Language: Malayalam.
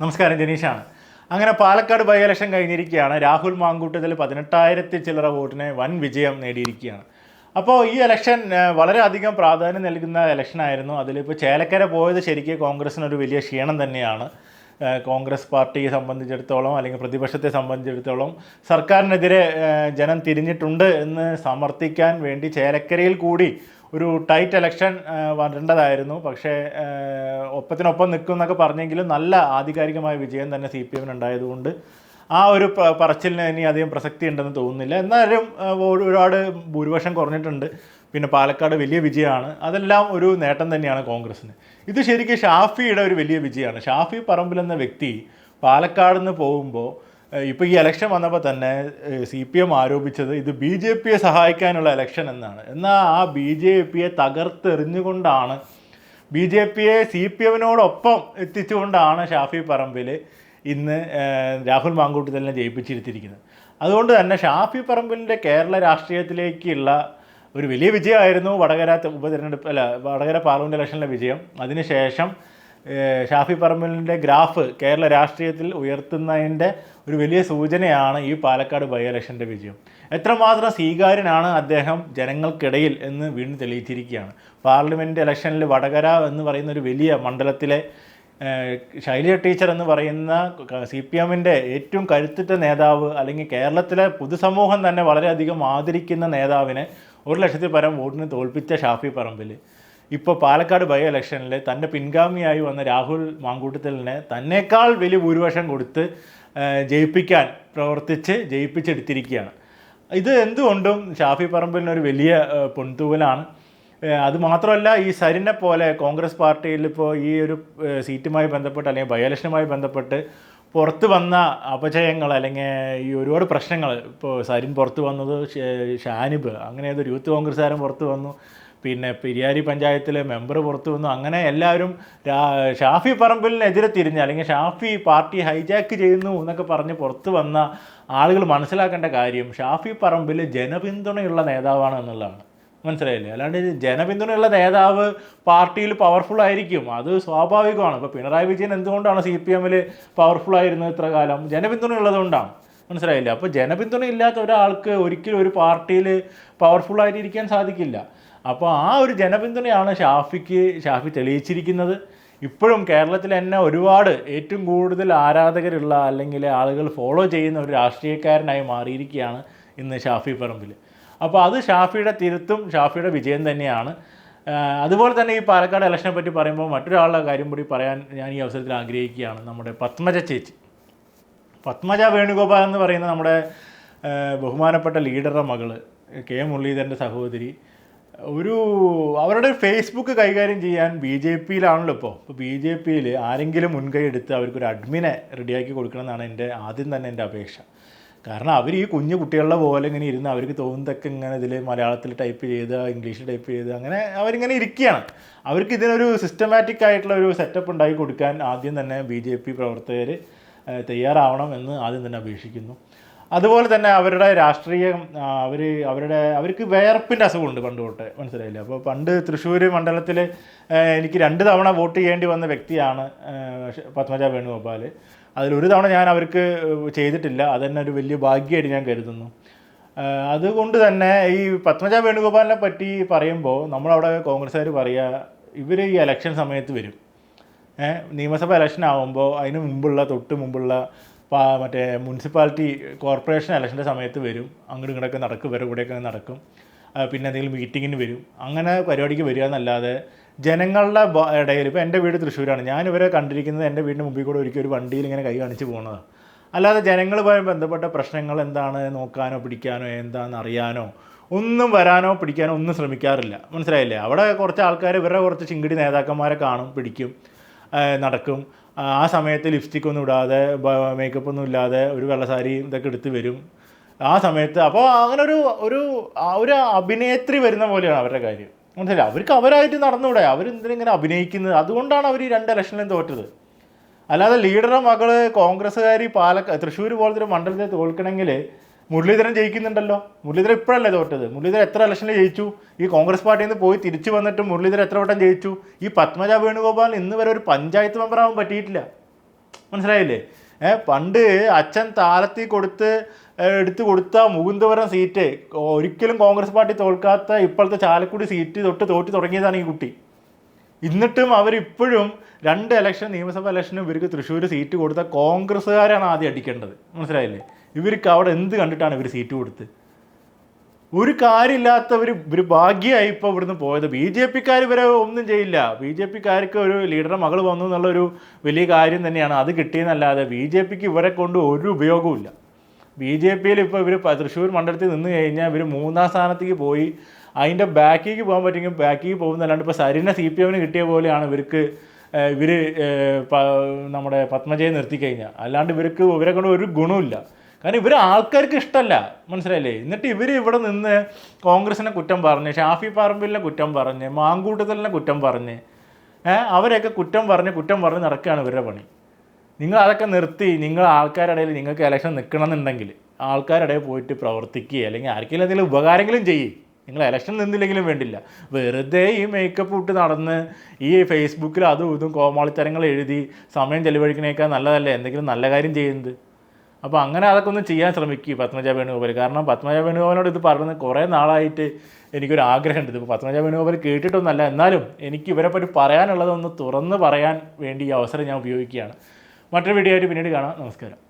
നമസ്കാരം ജനീഷാണ്. അങ്ങനെ പാലക്കാട് ബൈ ഇലക്ഷൻ കഴിഞ്ഞിരിക്കുകയാണ്. രാഹുൽ മാങ്കൂട്ടത്തിൽ പതിനെട്ടായിരത്തി ചില്ലറ വോട്ടിന് വൻ വിജയം നേടിയിരിക്കുകയാണ്. അപ്പോൾ ഈ ഇലക്ഷൻ വളരെയധികം പ്രാധാന്യം നൽകുന്ന ഇലക്ഷനായിരുന്നു. അതിലിപ്പോൾ ചേലക്കര പോയത് ശരിക്കും കോൺഗ്രസിനൊരു വലിയ ക്ഷീണം തന്നെയാണ്. കോൺഗ്രസ് പാർട്ടിയെ സംബന്ധിച്ചിടത്തോളം അല്ലെങ്കിൽ പ്രതിപക്ഷത്തെ സംബന്ധിച്ചിടത്തോളം സർക്കാരിനെതിരെ ജനം തിരിഞ്ഞിട്ടുണ്ട് എന്ന് സമർത്ഥിക്കാൻ വേണ്ടി ചേലക്കരയിൽ കൂടി ഒരു ടൈറ്റ് ഇലക്ഷൻ വരേണ്ടതായിരുന്നു. പക്ഷേ ഒപ്പത്തിനൊപ്പം നിൽക്കും എന്നൊക്കെ പറഞ്ഞെങ്കിലും നല്ല ആധികാരികമായ വിജയം തന്നെ സി പി എമ്മിന് ഉണ്ടായതുകൊണ്ട് ആ ഒരു പറച്ചിലിന് ഇനി അധികം പ്രസക്തി ഉണ്ടെന്ന് തോന്നുന്നില്ല. എന്നാലും ഒരുപാട് ഭൂരിപക്ഷം കുറഞ്ഞിട്ടുണ്ട്. പിന്നെ പാലക്കാട് വലിയ വിജയമാണ്. അതെല്ലാം ഒരു നേട്ടം തന്നെയാണ് കോൺഗ്രസ്സിന്. ഇത് ശരിക്കും ഷാഫിയുടെ ഒരു വലിയ വിജയമാണ്. ഷാഫി പറമ്പിൽ എന്ന വ്യക്തി പാലക്കാട് നിന്ന് പോകുമ്പോൾ ഇപ്പോൾ ഈ ഇലക്ഷൻ വന്നപ്പോൾ തന്നെ സി പി എം ആരോപിച്ചത് ഇത് ബി ജെ പിയെ സഹായിക്കാനുള്ള ഇലക്ഷൻ എന്നാണ്. എന്നാൽ ആ ബി ജെ പിയെ തകർത്തെറിഞ്ഞുകൊണ്ടാണ് ബി ജെ പിയെ സി പി എമ്മിനോടൊപ്പം എത്തിച്ചുകൊണ്ടാണ് ഷാഫി പറമ്പിൽ ഇന്ന് രാഹുൽ മാങ്കൂട്ടത്തിലിനെ ജയിപ്പിച്ചിരുത്തിയിരിക്കുന്നത്. അതുകൊണ്ട് തന്നെ ഷാഫി പറമ്പിലിന്റെ കേരള രാഷ്ട്രീയത്തിലേക്കുള്ള ഒരു വലിയ വിജയമായിരുന്നു വടകര ഉപതെരഞ്ഞെടുപ്പ് അല്ല വടകര പാർലമെന്റ് ഇലക്ഷനിലെ വിജയം. അതിനുശേഷം ഷാഫി പറമ്പലിന്റെ ഗ്രാഫ് കേരള രാഷ്ട്രീയത്തിൽ ഉയർത്തുന്നതിന്റെ ഒരു വലിയ സൂചനയാണ് ഈ പാലക്കാട് ബൈ ഇലക്ഷന്റെ വിജയം. എത്രമാത്രം സ്വീകാര്യനാണ് അദ്ദേഹം ജനങ്ങൾക്കിടയിൽ എന്ന് വീണ്ടും തെളിയിച്ചിരിക്കുകയാണ്. പാർലമെന്റ് ഇലക്ഷനിൽ വടകര എന്ന് പറയുന്ന ഒരു വലിയ മണ്ഡലത്തിലെ ശൈലജ ടീച്ചർ എന്ന് പറയുന്ന സി പി എമ്മിന്റെ ഏറ്റവും കരുത്തുറ്റ നേതാവ് അല്ലെങ്കിൽ കേരളത്തിലെ പൊതുസമൂഹം തന്നെ വളരെയധികം ആദരിക്കുന്ന നേതാവിനെ ഒരു ലക്ഷത്തിൽ പരം വോട്ടിന് തോൽപ്പിച്ച ഷാഫി പറമ്പിൽ ഇപ്പോൾ പാലക്കാട് ബൈ ഇലക്ഷനിൽ തന്റെ പിൻഗാമിയായി വന്ന രാഹുൽ മാങ്കൂട്ടത്തിലിനെ തന്നേക്കാൾ വലിയ ഭൂരിപക്ഷം കൊടുത്ത് ജയിപ്പിക്കാൻ പ്രവർത്തിച്ച് ജയിപ്പിച്ചെടുത്തിരിക്കുകയാണ്. ഇത് എന്തുകൊണ്ടും ഷാഫി പറമ്പിലിനൊരു വലിയ പൊൺതൂവലാണ് അതുമാത്രമല്ല അത് മാത്രമല്ല ഈ സരിനെ പോലെ കോൺഗ്രസ് പാർട്ടിയിൽ ഇപ്പോൾ ഈ ഒരു സീറ്റുമായി ബന്ധപ്പെട്ട് അല്ലെങ്കിൽ ബൈ ഇലക്ഷനുമായി ബന്ധപ്പെട്ട് പുറത്ത് വന്ന അപജയങ്ങൾ അല്ലെങ്കിൽ ഈ ഒരുപാട് പ്രശ്നങ്ങൾ ഇപ്പോൾ സരിൻ പുറത്ത് വന്നത് ഷാനിബ് അങ്ങനെ ഏതൊരു യൂത്ത് കോൺഗ്രസ്സുകാരൻ പുറത്ത് വന്നു. പിന്നെ പെരിയാരി പഞ്ചായത്തിലെ മെമ്പർ പുറത്തു വന്നു. അങ്ങനെ എല്ലാവരും ഷാഫി പറമ്പിലിനെതിരെ തിരിഞ്ഞ് അല്ലെങ്കിൽ ഷാഫി പാർട്ടി ഹൈജാക്ക് ചെയ്യുന്നു എന്നൊക്കെ പറഞ്ഞ് പുറത്തു വന്ന ആളുകൾ മനസ്സിലാക്കേണ്ട കാര്യം ഷാഫി പറമ്പിൽ ജനപിന്തുണയുള്ള നേതാവാണ് എന്നുള്ളതാണ്. മനസ്സിലായില്ലേ? അല്ലാണ്ട് ജനപിന്തുണയുള്ള നേതാവ് പാർട്ടിയിൽ പവർഫുൾ ആയിരിക്കും. അത് സ്വാഭാവികമാണ്. ഇപ്പോൾ പിണറായി വിജയൻ എന്തുകൊണ്ടാണ് സി പി എമ്മിൽ പവർഫുൾ ആയിരുന്നത് ഇത്ര കാലം? ജനപിന്തുണ ഉള്ളതുകൊണ്ടാണ്. മനസ്സിലായില്ലേ? അപ്പോൾ ജനപിന്തുണ ഇല്ലാത്ത ഒരാൾക്ക് ഒരിക്കലും ഒരു പാർട്ടിയിൽ പവർഫുൾ ആയിട്ടിരിക്കാൻ സാധിക്കില്ല. അപ്പോൾ ആ ഒരു ജനപിന്തുണയാണ് ഷാഫിക്ക് ഷാഫി തെളിയിച്ചിരിക്കുന്നത്. ഇപ്പോഴും കേരളത്തിൽ തന്നെ ഒരുപാട് ഏറ്റവും കൂടുതൽ ആരാധകരുള്ള അല്ലെങ്കിൽ ആളുകൾ ഫോളോ ചെയ്യുന്ന ഒരു രാഷ്ട്രീയക്കാരനായി മാറിയിരിക്കുകയാണ് ഇന്ന് ഷാഫി പറമ്പിൽ അപ്പോൾ അത് ഷാഫിയുടെ തിരുത്തും ഷാഫിയുടെ വിജയം തന്നെയാണ്. അതുപോലെ തന്നെ ഈ പാലക്കാട് ഇലക്ഷനെ പറ്റി പറയുമ്പോൾ മറ്റൊരാളുടെ കാര്യം കൂടി പറയാൻ ഞാൻ ഈ അവസരത്തിൽ ആഗ്രഹിക്കുകയാണ്. നമ്മുടെ പത്മജ ചേച്ചി. പത്മജ വേണുഗോപാൽ എന്ന് പറയുന്ന നമ്മുടെ ബഹുമാനപ്പെട്ട ലീഡറുടെ മകൾ കെ മുരളീധരന്റെ സഹോദരി. ഒരു അവരുടെ ഫേസ്ബുക്ക് കൈകാര്യം ചെയ്യാൻ ബി ജെ പിയിലാണല്ലോ ഇപ്പോൾ ഇപ്പോൾ ബി ജെ പിയിൽ ആരെങ്കിലും മുൻകൈ എടുത്ത് അവർക്കൊരു അഡ്മിനെ റെഡിയാക്കി കൊടുക്കണമെന്നാണ് എന്റെ ആദ്യം തന്നെ എന്റെ അപേക്ഷ. കാരണം അവർ ഈ കുഞ്ഞു കുട്ടികളുടെ പോലെ ഇങ്ങനെ ഇരുന്ന് അവർക്ക് തോന്നുന്നതൊക്കെ ഇങ്ങനെ ഇതിൽ മലയാളത്തിൽ ടൈപ്പ് ചെയ്ത് ഇംഗ്ലീഷിൽ ടൈപ്പ് ചെയ്ത് അങ്ങനെ അവരിങ്ങനെ ഇരിക്കുകയാണ്. അവർക്ക് ഇതിനൊരു സിസ്റ്റമാറ്റിക് ആയിട്ടുള്ള ഒരു സെറ്റപ്പ് ഉണ്ടാക്കി കൊടുക്കാൻ ആദ്യം തന്നെ ബി ജെ പി പ്രവർത്തകർ തയ്യാറാവണം എന്ന് ആദ്യം തന്നെ അപേക്ഷിക്കുന്നു. അതുപോലെ തന്നെ അവരുടെ രാഷ്ട്രീയം അവർ അവരുടെ അവർക്ക് വേർപ്പിന്റെ അസുഖമുണ്ട് പണ്ട് തൊട്ട് മനസ്സിലായില്ലേ? അപ്പോൾ പണ്ട് തൃശ്ശൂർ മണ്ഡലത്തിൽ എനിക്ക് രണ്ട് തവണ വോട്ട് ചെയ്യേണ്ടി വന്ന വ്യക്തിയാണ് പത്മജ വേണുഗോപാൽ അതിലൊരു തവണ ഞാൻ അവർക്ക് ചെയ്തിട്ടില്ല. അതന്നെ ഒരു വലിയ ഭാഗ്യമായിട്ട് ഞാൻ കരുതുന്നു. അതുകൊണ്ട് തന്നെ ഈ പത്മജ വേണുഗോപാലിനെ പറ്റി പറയുമ്പോൾ നമ്മളവിടെ കോൺഗ്രസ്സുകാർ പറയുക ഇവർ ഈ ഇലക്ഷൻ സമയത്ത് വരും. നിയമസഭ ഇലക്ഷൻ ആകുമ്പോൾ അതിന് മുമ്പുള്ള തൊട്ട് മുമ്പുള്ള മറ്റേ മുനിസിപ്പാലിറ്റി കോർപ്പറേഷൻ ഇലക്ഷന്റെ സമയത്ത് വരും. അങ്ങോട്ടും ഇങ്ങോട്ടൊക്കെ നടക്കും. വരും കൂടെയൊക്കെ നടക്കും. പിന്നെ എന്തെങ്കിലും മീറ്റിങ്ങിന് വരും. അങ്ങനെ പരിപാടിക്ക് വരിക എന്നല്ലാതെ ജനങ്ങളുടെ ഇടയിൽ ഇപ്പോൾ എന്റെ വീട് തൃശ്ശൂരാണ്. ഞാൻ കണ്ടിരിക്കുന്നത് എന്റെ വീടിന്റെ മുമ്പിൽ കൂടെ ഒരിക്കലും ഒരു വണ്ടിയിൽ ഇങ്ങനെ കൈ കാണിച്ച് പോകുന്നതാണ് അല്ലാതെ ജനങ്ങളുമായി ബന്ധപ്പെട്ട പ്രശ്നങ്ങൾ എന്താണ്? നോക്കാനോ പിടിക്കാനോ എന്താണെന്ന് അറിയാനോ ഒന്നും വരാനോ പിടിക്കാനോ ഒന്നും ശ്രമിക്കാറില്ല. മനസ്സിലായില്ലേ? അവിടെ കുറച്ച് ആൾക്കാർ ഇവരുടെ കുറച്ച് ചിങ്കിടി നേതാക്കന്മാരെ കാണും പിടിക്കും നടക്കും. ആ സമയത്ത് ലിപ്സ്റ്റിക് ഒന്നും ഇടാതെ മേക്കപ്പ് ഒന്നും ഇല്ലാതെ ഒരു വെള്ളസാരി ഇതൊക്കെ എടുത്ത് വരും. ആ സമയത്ത് അപ്പോൾ അങ്ങനെ ഒരു ഒരു ഒരു അഭിനേത്രി വരുന്ന പോലെയാണ് അവരുടെ കാര്യം. മനസ്സിലായി? അവർക്ക് അവരായിട്ട് നടന്നുകൂടെ അവരെന്തിനിങ്ങനെ അഭിനയിക്കുന്നത്? അതുകൊണ്ടാണ് അവർ ഈ രണ്ട് ഇലക്ഷനിലും തോറ്റത്. അല്ലാതെ ലീഡറുടെ മകൾ കോൺഗ്രസ്സുകാരി പാലക്കാട് തൃശ്ശൂർ പോലത്തെ ഒരു മണ്ഡലത്തെ തോൽക്കണമെങ്കിൽ മുരളീധരൻ ജയിക്കുന്നുണ്ടല്ലോ. മുരളീധരൻ ഇപ്പോഴല്ലേ തോറ്റത്. മുരളീധരൻ എത്ര ഇലക്ഷനിൽ ജയിച്ചു? ഈ കോൺഗ്രസ് പാർട്ടിയിൽ നിന്ന് പോയി തിരിച്ചു വന്നിട്ട് മുരളീധരൻ എത്ര വട്ടം ജയിച്ചു? ഈ പത്മജ വേണുഗോപാൽ ഇന്ന് വരെ ഒരു പഞ്ചായത്ത് മെമ്പറാവാൻ പറ്റിയിട്ടില്ല. മനസ്സിലായില്ലേ? പണ്ട് അച്ഛൻ താലത്തിൽ കൊടുത്ത് എടുത്തു കൊടുത്ത മുകുന്ദപുരം സീറ്റ് ഒരിക്കലും കോൺഗ്രസ് പാർട്ടി തോൽക്കാത്ത ഇപ്പോഴത്തെ ചാലക്കുടി സീറ്റ് തൊട്ട് തോറ്റു തുടങ്ങിയതാണ് ഈ കുട്ടി. എന്നിട്ടും അവരിപ്പോഴും രണ്ട് ഇലക്ഷൻ നിയമസഭാ ഇലക്ഷനും ഇവർക്ക് തൃശ്ശൂർ സീറ്റ് കൊടുത്ത കോൺഗ്രസ്സുകാരാണ് ആദ്യം അടിക്കേണ്ടത്. മനസ്സിലായില്ലേ? ഇവർക്ക് അവിടെ എന്ത് കണ്ടിട്ടാണ് ഇവർ സീറ്റ് കൊടുത്ത്? ഒരു കാര്യമില്ലാത്തവർ ഒരു ഭാഗ്യമായി ഇപ്പോൾ ഇവിടുന്ന് പോയത്. ബി ജെ പിക്കാർ ഇവരെ ഒന്നും ചെയ്യില്ല. ബി ജെ പിക്കാർക്ക് ഒരു ലീഡറുടെ മകൾ വന്നു എന്നുള്ളൊരു വലിയ കാര്യം തന്നെയാണ്. അത് കിട്ടിയെന്നല്ലാതെ ബി ജെ പിക്ക് ഇവരെ കൊണ്ട് ഒരു ഉപയോഗവും ബി ജെ പിയിൽ ഇപ്പോൾ ഇവർ തൃശ്ശൂർ മണ്ഡലത്തിൽ നിന്ന് കഴിഞ്ഞാൽ ഇവർ മൂന്നാം സ്ഥാനത്തേക്ക് പോയി. അതിന്റെ ബാക്കിലേക്ക് പോകാൻ പറ്റുമെങ്കിൽ ബാക്കിലേക്ക് പോകുന്നല്ലാണ്ട് ഇപ്പോൾ സരിന സി പി എമ്മിന് കിട്ടിയ പോലെയാണ് ഇവർക്ക് ഇവർ നമ്മുടെ പത്മജയെ നിർത്തിക്കഴിഞ്ഞാൽ അല്ലാണ്ട് ഇവർക്ക് ഇവരെ കൊണ്ട് ഒരു ഗുണമില്ല കാരണം ഇവർ ആൾക്കാർക്ക് ഇഷ്ടമല്ല മനസ്സിലായില്ലേ? എന്നിട്ട് ഇവർ ഇവിടെ നിന്ന് കോൺഗ്രസിനെ കുറ്റം പറഞ്ഞ് ഷാഫി പറമ്പിലിനെ കുറ്റം പറഞ്ഞ് മാങ്കൂട്ടത്തലിനെ കുറ്റം പറഞ്ഞ് അവരെയൊക്കെ കുറ്റം പറഞ്ഞ് കുറ്റം പറഞ്ഞ് നടക്കുകയാണ് ഇവരുടെ പണി. നിങ്ങൾ അതൊക്കെ നിർത്തി നിങ്ങൾ ആൾക്കാരുടെ ഇടയിൽ നിങ്ങൾക്ക് ഇലക്ഷൻ നിൽക്കണമെന്നുണ്ടെങ്കിൽ ആൾക്കാരുടെ പോയിട്ട് പ്രവർത്തിക്കുക അല്ലെങ്കിൽ ആർക്കെങ്കിലും എന്തെങ്കിലും ഉപകാരങ്ങളും ചെയ്യ്. നിങ്ങൾ ഇലക്ഷൻ നിന്നില്ലെങ്കിലും വേണ്ടില്ല. വെറുതെ ഈ മേക്കപ്പ് ഇട്ട് നടന്ന് ഈ ഫേസ്ബുക്കിൽ അതും ഇതും കോമാളിത്തരങ്ങൾ എഴുതി സമയം ചെലവഴിക്കണേക്കാൾ നല്ലതല്ലേ? എന്തെങ്കിലും നല്ല കാര്യം ചെയ്യുന്നത്. അപ്പോൾ അങ്ങനെ അതൊക്കെ ഒന്ന് ചെയ്യാൻ ശ്രമിക്കുക പത്മജ വേണുഗോപാൽ കാരണം പത്മജ വേണുഗോപാലിനോട് ഇത് പറഞ്ഞ് കുറേ നാളായിട്ട് എനിക്കൊരു ആഗ്രഹമുണ്ട്. ഇതിപ്പോൾ പത്മജ വേണുഗോപാൽ കേട്ടിട്ടൊന്നല്ല എന്നാലും എനിക്ക് ഇവരെ പറ്റി പറയാനുള്ളതൊന്ന് തുറന്ന് പറയാൻ വേണ്ടി ഈ അവസരം ഞാൻ ഉപയോഗിക്കുകയാണ്. മറ്റൊരു വീഡിയോ ആയിട്ട് പിന്നീട് കാണാം. നമസ്കാരം.